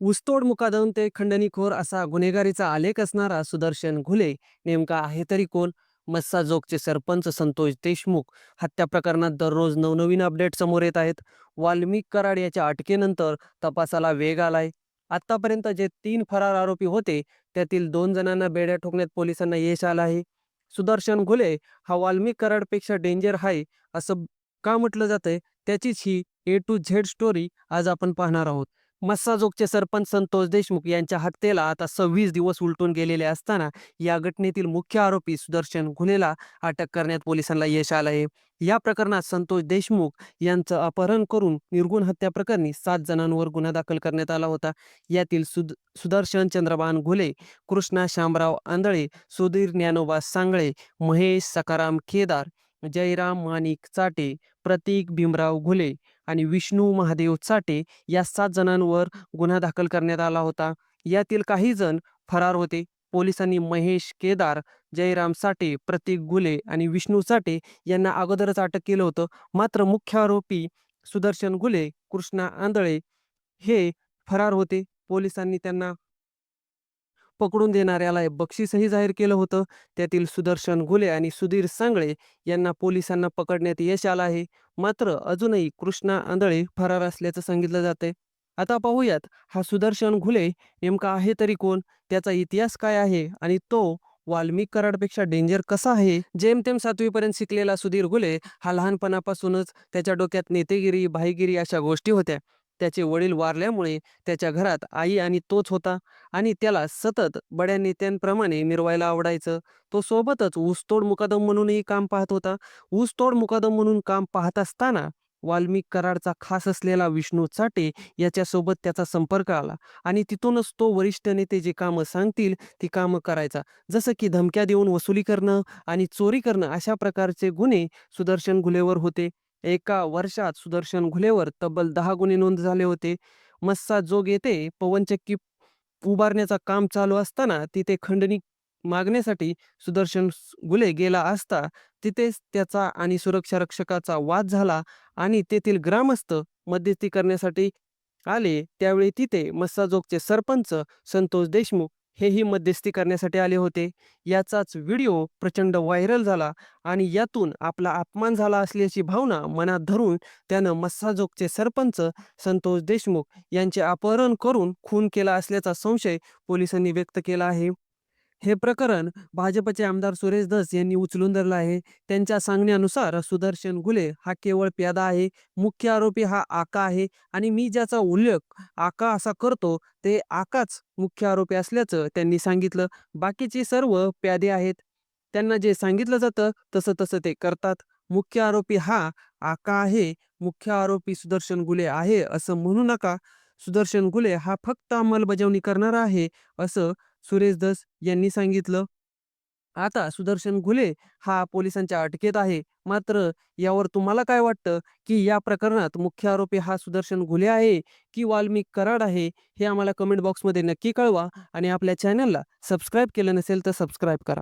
ऊसतोड मुकादम ते खंडणीखोर असा गुन्हेगारीचा आलेख असणारा सुदर्शन घुले नेमका आहे तरी कोण? मस्साजोगचे सरपंच संतोष देशमुख हत्या प्रकरणात दररोज नवनवीन अपडेट समोर येत आहेत. वाल्मिक कराड याच्या अटकेनंतर तपासाला वेग आलाय. आतापर्यंत जे तीन फरार आरोपी होते त्यातील दोन जणांना बेड्या ठोकण्यात पोलिसांना यश आलं आहे. सुदर्शन घुले हा वाल्मिक कराडपेक्षा डेंजर आहे असं का म्हटलं जातंय? त्याचीच ही ए टू झेड स्टोरी आज आपण पाहणार आहोत. मस्साजोगचे सरपंच संतोष देशमुख यांच्या हत्येला आता सव्वीस दिवस उलटून गेलेले असताना या घटनेतील मुख्य आरोपी सुदर्शन घुलेला अटक करण्यात पोलिसांना यश आलं आहे. या प्रकरणात संतोष देशमुख यांचं अपहरण करून निर्गुण हत्या प्रकरणी सात जणांवर गुन्हा दाखल करण्यात आला होता. यातील सुद सुदर्शन चंद्रबान घुले कृष्णा शामराव आंधळे सुधीर ज्ञानोबा सांगळे महेश सकाराम केदार जयराम माणिक चाटे प्रतीक भीमराव घुले आणि विष्णू महादेव चाटे या सात जणांवर गुन्हा दाखल करण्यात आला होता. यातील काही जण फरार होते. पोलिसांनी महेश केदार जयराम साटे प्रतीक गुले आणि विष्णू साटे यांना अगोदरच अटक केलं होतं. मात्र मुख्य आरोपी सुदर्शन गुले कृष्णा आंधळे हे फरार होते. पोलिसांनी त्यांना पकडून देणाऱ्याला बक्षीसही जाहीर केलं होतं. त्यातील सुदर्शन घुले आणि सुधीर सांगळे यांना पोलिसांना पकडण्यात यश आलं आहे. मात्र अजूनही कृष्णा आंधळे फरार असल्याचं सांगितलं जाते आता पाहूयात हा सुदर्शन घुले नेमका आहे तरी कोण? त्याचा इतिहास काय आहे? आणि तो वाल्मिक कराडपेक्षा डेंजर कसा आहे? जेमतेम सातवीपर्यंत शिकलेला सुधीर घुले हा लहानपणापासूनच त्याच्या डोक्यात नेतेगिरी भाईगिरी अशा गोष्टी होत्या. त्याचे वडील वारल्यामुळे त्याच्या घरात आई आणि तोच होता आणि त्याला सतत बड्या नेत्यांप्रमाणे मिरवायला आवडायचं. तो सोबतच ऊसतोड मुकादम म्हणूनही काम पाहत होता. ऊसतोड मुकादम म्हणून काम पाहत असताना वाल्मिक कराडचा खास असलेला विष्णू चाटे याच्यासोबत त्याचा संपर्क आला आणि तिथूनच तो वरिष्ठ नेते जे कामं सांगतील ती कामं करायचा. जसं की धमक्या देऊन वसुली करणं आणि चोरी करणं अशा प्रकारचे गुन्हे सुदर्शन घुलेवर होते. एका वर्षात सुदर्शन घुलेवर तब्बल दहा गुन्हे नोंद झाले होते. मस्सा जोग येथे पवनचक्की उभारण्याचा काम चालू असताना तिथे खंडणी मागण्यासाठी सुदर्शन गुले गेला असता तिथेच त्याचा आणि सुरक्षा रक्षकाचा वाद झाला आणि तेथील ग्रामस्थ मध्यस्थी करण्यासाठी आले. त्यावेळी तिथे मस्साजोगचे सरपंच संतोष देशमुख हेही मध्यस्थी करण्यासाठी आले होते. याचाच व्हिडिओ प्रचंड व्हायरल झाला आणि यातून आपला अपमान झाला असल्याची भावना मनात धरून त्यानं मस्साजोगचे सरपंच संतोष देशमुख यांचे अपहरण करून खून केला असल्याचा संशय पोलिसांनी व्यक्त केला आहे. हे प्रकरण भाजपचे आमदार सुरेश धस यांनी उचलून धरलं आहे. त्यांच्या सांगण्यानुसार सुदर्शन घुले हा केवळ प्यादा आहे. मुख्य आरोपी हा आका आहे आणि मी ज्याचा उल्लेख आका असा करतो ते आकाच मुख्य आरोपी असल्याचं त्यांनी सांगितलं. बाकीचे सर्व प्यादे आहेत. त्यांना जे सांगितलं जातं तसं तसं ते करतात. मुख्य आरोपी हा आका आहे. मुख्य आरोपी सुदर्शन गुले आहे असं म्हणू नका. सुदर्शन गुले हा फक्त अंमलबजावणी करणारा आहे असं सुरेश दस यांनी सांगितलं. आता सुदर्शन घुले हा पोलिसांच्या अटकेत आहे. मात्र यावर तुम्हाला काय वाटतं की या प्रकरणात मुख्य आरोपी हा सुदर्शन घुले आहे की वाल्मिक कराड आहे हे आम्हाला कमेंट बॉक्समध्ये नक्की कळवा आणि आपल्या चॅनलला सबस्क्राईब केलं नसेल तर सबस्क्राईब करा.